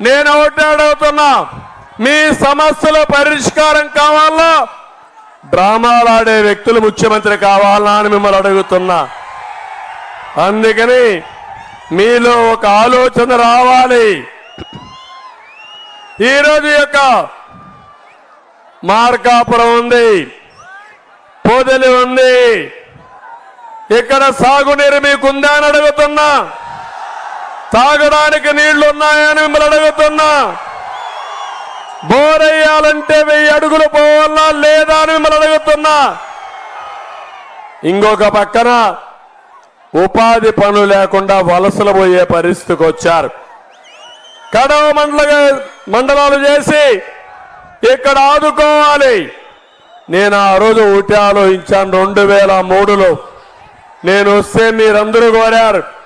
నేను ఒకటి అడుగుతున్నా మీ సమస్యల పరిష్కారం కావాలా? డ్రామాలు ఆడే వ్యక్తులు ముఖ్యమంత్రి కావాలా అని మిమ్మల్ని అడుగుతున్నా. అందుకని మీలో ఒక ఆలోచన రావాలి. ఈరోజు యొక్క మార్కాపురం ఉంది. పోదలి ఉంది. ఇక్కడ సాగునీరు మీకుందా అని అడుగుతున్నా. తాగడానికి నీళ్ళు ఉన్నాయని మిమ్మల్ని అడుగుతున్నా. బోరయ్యాలంటే వెయ్యి అడుగులు పోవాలా లేదా అని మిమ్మల్ని అడుగుతున్నా. ఇంకొక పక్కన ఉపాధి పనులు లేకుండా వలసలు పోయే పరిస్థితికి వచ్చారు. కడవ మండల మండలాలు చేసి ఇక్కడ ఆదుకోవాలి. నేను ఆ రోజు ఒకటి ఆలోచించాను రెండు వేల మూడులో. నేను వస్తే మీరందరూ కోరారు.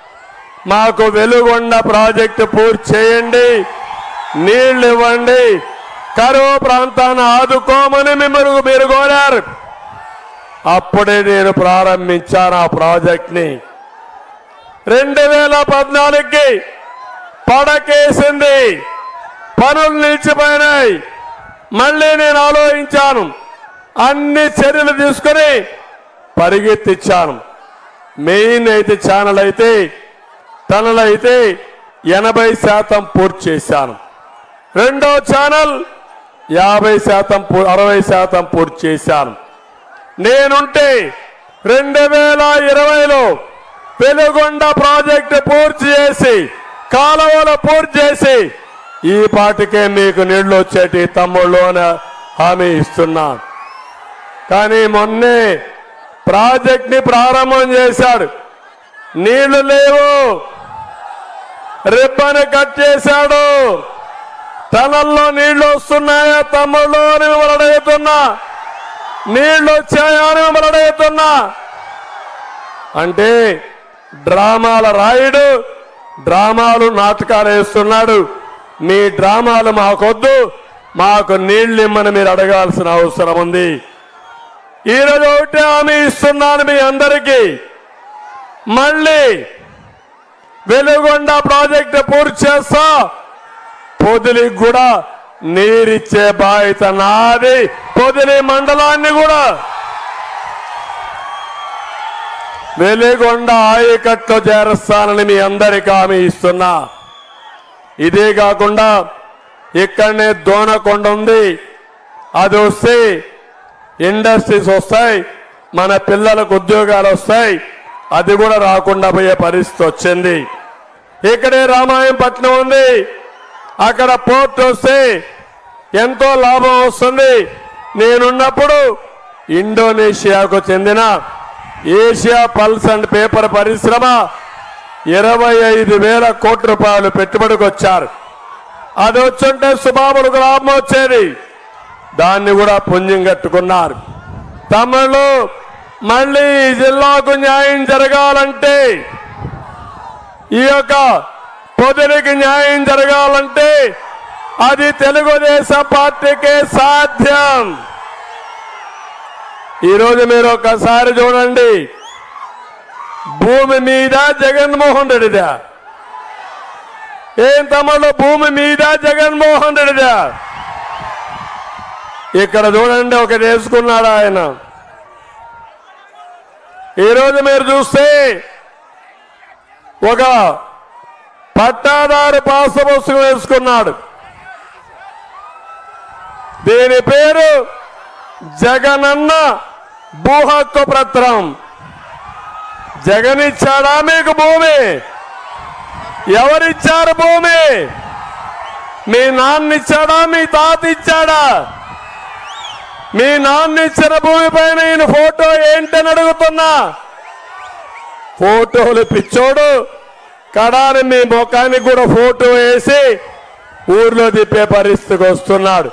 మాకు వెలుగొండ ప్రాజెక్టు పూర్తి చేయండి. నీళ్ళు ఇవ్వండి. కరువు ప్రాంతాన్ని ఆదుకోమని మిమ్మల్ని మీరు కోరారు. అప్పుడే నేను ప్రారంభించాను ఆ ప్రాజెక్ట్ని. రెండు వేల పద్నాలుగుకి పడకేసింది. పనులు నిలిచిపోయినాయి. మళ్ళీ నేను ఆలోచించాను. అన్ని చర్యలు తీసుకుని పరిగెత్తిచ్చాను. మెయిన్ అయితే ఛానల్ అయితే తనలో అయితే ఎనభై శాతం పూర్తి చేశాను. రెండో ఛానల్ యాభై శాతం పూ- అరవై శాతం పూర్తి చేశాను. నేనుంటే రెండు వేల ఇరవైలో పెనుగొండ ప్రాజెక్టు పూర్తి చేసి కాలువలు పూర్తి చేసి ఈ పాటికే మీకు నీళ్ళు వచ్చేటి తమ్ముళ్ళు అని హామీ ఇస్తున్నాను కానీ మొన్నే ప్రాజెక్ట్ని ప్రారంభం చేశాడు. నీళ్ళు లేవు. రిబ్బన్ కట్ చేశాడు. టనల్లో నీళ్ళు వస్తున్నాయా తమ్ముళ్ళు? అని మిమ్మల్ని అడుగుతున్నా. నీళ్ళు వచ్చాయా అని మిమ్మల్ని అడుగుతున్నా. అంటే డ్రామాల రాయుడు డ్రామాలు నాటకాలు వేస్తున్నాడు. మీ డ్రామాలు మాకొద్దు మాకు నీళ్ళు ఇమ్మని మీరు అడగాల్సిన అవసరం ఉంది. ఈరోజు ఒకటే హామీ ఇస్తున్నాను మీ అందరికీ. మళ్ళీ వెలుగొండ ప్రాజెక్టు పూర్తి చేస్తా. పొదిలికి కూడా నీరిచ్చే బాధ్యత నాది. పొదిలి మండలాన్ని కూడా వెలిగొండ ఆయకట్లో చేరుస్తానని మీ అందరికి హామీ ఇస్తున్నా. ఇదే కాకుండా ఇక్కడనే దోనకొండ ఉంది. అది వస్తే ఇండస్ట్రీస్ వస్తాయి మన పిల్లలకు ఉద్యోగాలు వస్తాయి. అది కూడా రాకుండా పోయే పరిస్థితి వచ్చింది. ఇక్కడే రామాయంపట్నం ఉంది. అక్కడ పోర్ట్ వస్తే ఎంతో లాభం వస్తుంది. నేనున్నప్పుడు ఇండోనేషియాకు చెందిన ఏషియా పల్స్ అండ్ పేపర్ పరిశ్రమ ఇరవై ఐదు వేల కోట్ల రూపాయలు పెట్టుబడికి వచ్చారు. అది వచ్చుంటే సుబాబులకు లాభం వచ్చేది. దాన్ని కూడా పుణ్యం కట్టుకున్నారు. తమిళు మళ్ళీ జిల్లాకు న్యాయం జరగాలంటే ఈ యొక్క పొదిలికి న్యాయం జరగాలంటే అది తెలుగుదేశం పార్టీకే సాధ్యం. ఈరోజు మీరు ఒకసారి చూడండి. భూమి మీద జగన్మోహన్ రెడ్డిదా? ఏం తమలో భూమి మీద జగన్మోహన్ రెడ్డిదా? ఇక్కడ చూడండి ఒకటి వేసుకున్నాడు ఆయన. ఈరోజు మీరు చూస్తే ఒక పట్టాదారు పాస పుస్తకం వేసుకున్నాడు. దీని పేరు జగనన్న భూ హక్కు పత్రం. జగన్ ఇచ్చాడా మీకు భూమి? ఎవరిచ్చారు భూమి? మీ నాన్న ఇచ్చాడా మీ తాత ఇచ్చాడా మీ నాన్న ఇచ్చిన భూమి పైన ఈయన ఫోటో ఏంటని అడుగుతున్నా? ఫోటోలు పిచ్చోడు. కడారి మీ ముఖానికి కూడా ఫోటో వేసి ఊర్లో తిప్పే పరిస్థితికి వస్తున్నాడు.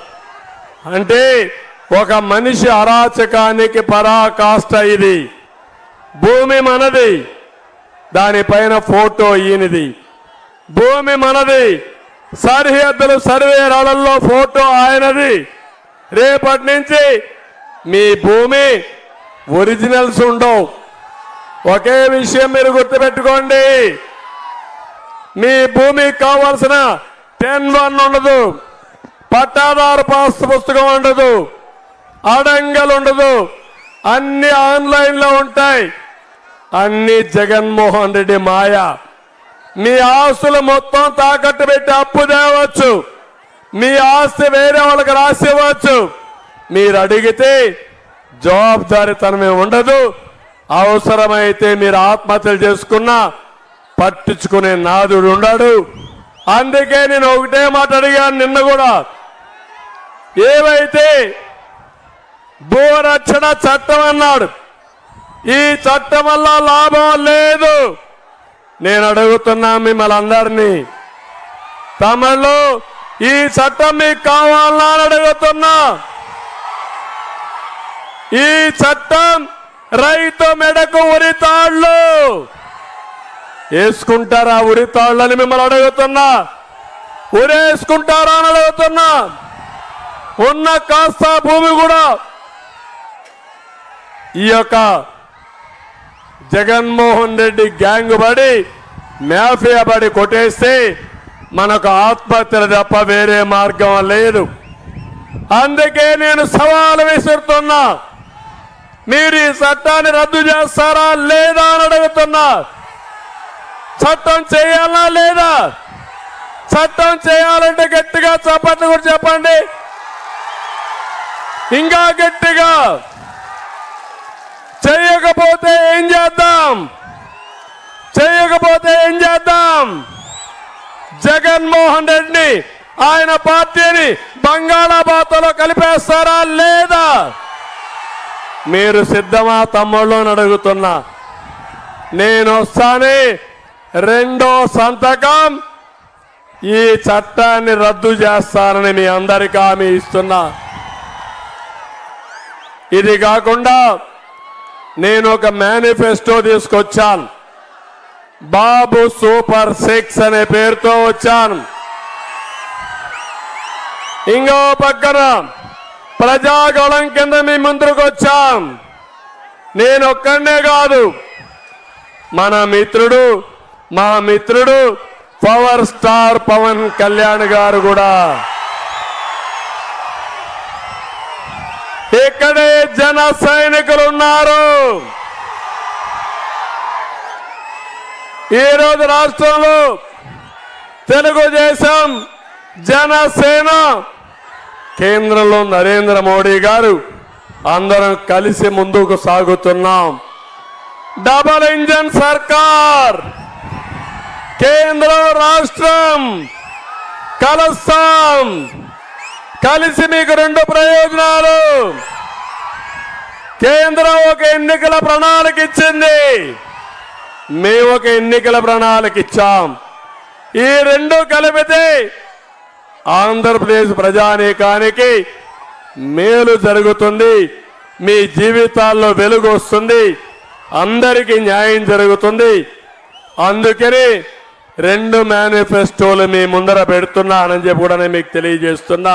అంటే ఒక మనిషి అరాచకానికి పరాకాష్ట ఇది. భూమి మనది దానిపైన ఫోటో ఈయనది. భూమి మనది సరిహద్దులు సర్వే రాళ్ళలో ఫోటో ఆయనది. రేపటి నుంచి మీ భూమి ఒరిజినల్స్ ఉండవు. ఒకే విషయం మీరు గుర్తుపెట్టుకోండి. మీ భూమికి కావాల్సిన టెన్ వన్ ఉండదు. పట్టాదారు పాస్ పుస్తకం ఉండదు. అడంగలు ఉండదు. అన్ని ఆన్లైన్లో ఉంటాయి. అన్ని జగన్మోహన్ రెడ్డి మాయ. మీ ఆస్తులు మొత్తం తాకట్టు పెట్టి అప్పు తేవచ్చు. మీ ఆస్తి వేరే వాళ్ళకి రాసి ఇవ్వచ్చు. మీరు అడిగితే జవాబుదారితనమే ఉండదు. అవసరమైతే మీరు ఆత్మహత్యలు చేసుకున్నా పట్టించుకునే నాదుడు ఉండడు. అందుకే నేను ఒకటే మాట అడిగాను నిన్న కూడా. ఏవైతే భూరక్షణ చట్టం అన్నాడు ఈ చట్టం వల్ల లాభం లేదు. నేను అడుగుతున్నా మిమ్మల్ని అందరినీ. తమలో ఈ చట్టం మీకు కావాలన్నా అని అడుగుతున్నా. ఈ చట్టం రైతు మెడకు ఉరితాళ్ళు వేసుకుంటారా? ఉరితాళ్ళని మిమ్మల్ని అడుగుతున్నా. ఉరేసుకుంటారా అని అడుగుతున్నా. ఉన్న కాస్త భూమి కూడా ఈ యొక్క జగన్మోహన్ రెడ్డి గ్యాంగ్ పడి మాఫియా పడి కొట్టేస్తే మనకు ఆత్మహత్యలు తప్ప వేరే మార్గం లేదు. అందుకే నేను సవాలు విసురుతున్నా. మీరు ఈ చట్టాన్ని రద్దు చేస్తారా లేదా అని అడుగుతున్నా. చట్టం చేయాలా లేదా? చట్టం చేయాలంటే గట్టిగా చప్పట్లు కూడా చెప్పండి. ఇంకా గట్టిగా. చేయకపోతే ఏం చేద్దాం? చేయకపోతే ఏం చేద్దాం? జగన్మోహన్ రెడ్డిని ఆయన పార్టీని బంగాళాబాత్లో కలిపేస్తారా లేదా? మీరు సిద్ధమా తమ్ముళ్ళు అడుగుతున్నా. నేను వస్తానే రెండో సంతకం ఈ చట్టాన్ని రద్దు చేస్తానని మీ అందరికీ హామీ ఇస్తున్నా. ఇది కాకుండా నేను ఒక మేనిఫెస్టో తీసుకొచ్చాను. బాబు సూపర్ సిక్స్ అనే పేరుతో వచ్చాను. ఇంకో పక్కన ప్రజాగళం కింద మీ ముందుకు వచ్చాం నేను ఒక్కడనే కాదు మన మిత్రుడు మా మిత్రుడు పవర్ స్టార్ పవన్ కళ్యాణ్ గారు కూడా. ఇక్కడే జన సైనికులు ఉన్నారు. ఈరోజు రాష్ట్రంలో తెలుగుదేశం జనసేన కేంద్రంలో నరేంద్ర మోడీ గారు అందరం కలిసి ముందుకు సాగుతున్నాం. డబల్ ఇంజన్ సర్కార్. కేంద్రం రాష్ట్రం కలుస్తాం. కలిసి మీకు రెండు ప్రయోజనాలు. కేంద్రం ఒక ఎన్నికల ప్రణాళిక ఇచ్చింది. మేము ఒక ఎన్నికల ప్రణాళిక ఇచ్చాం. ఈ రెండు కలిపితే ఆంధ్రప్రదేశ్ ప్రజానీకానికి మేలు జరుగుతుంది. మీ జీవితాల్లో వెలుగు వస్తుంది. అందరికీ న్యాయం జరుగుతుంది. అందుకని రెండు మేనిఫెస్టోలు మీ ముందర పెడుతున్నానని చెప్పి కూడా నేను మీకు తెలియజేస్తున్నా.